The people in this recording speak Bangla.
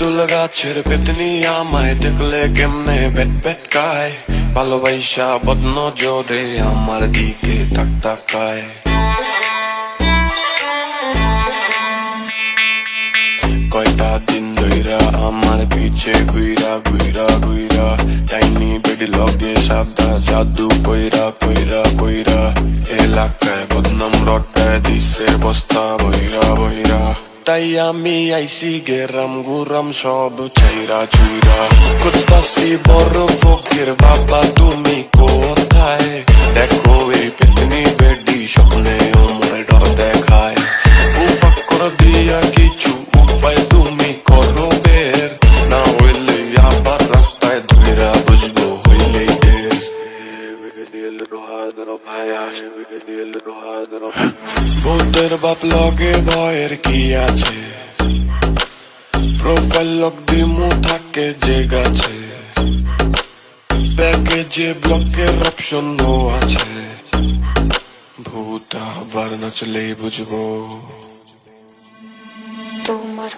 তেঁতুল গাছের পেতনি আমায় দেখলে কেমনে বেট বেট কায়? ভালোবাসা বদন জোরে আমার দিকে তাক তাকায়। কয়টা দিন ধইরা আমার পিছে ঘুইরা ঘুইরা ঘুইরা টাইনি বেডি লগে সাদা জাদু কইরা কইরা কইরা এলাকায় বদনাম রটায় দিছে বস্তা বইরা বইরা। তাই আমি আইসি গেরাম গুরাম সব চাইরা চুইরা কুত্তাসি বড় ফকির বাবা, তুমি কোথায়? দেখো এই পেটনি বেডি স্বপ্নে আমার ডর দেখায়। ফুফাক করে দিয়া কিছু উপায় ভূতের বাপ লগে ভয়ের কি আছে? প্রোফাইল লগ দিমু থাকে যে গাছে। প্যাকেজে ব্লকের অপশন আছে। ভূত আবার নাচলেই বুঝব। তোমার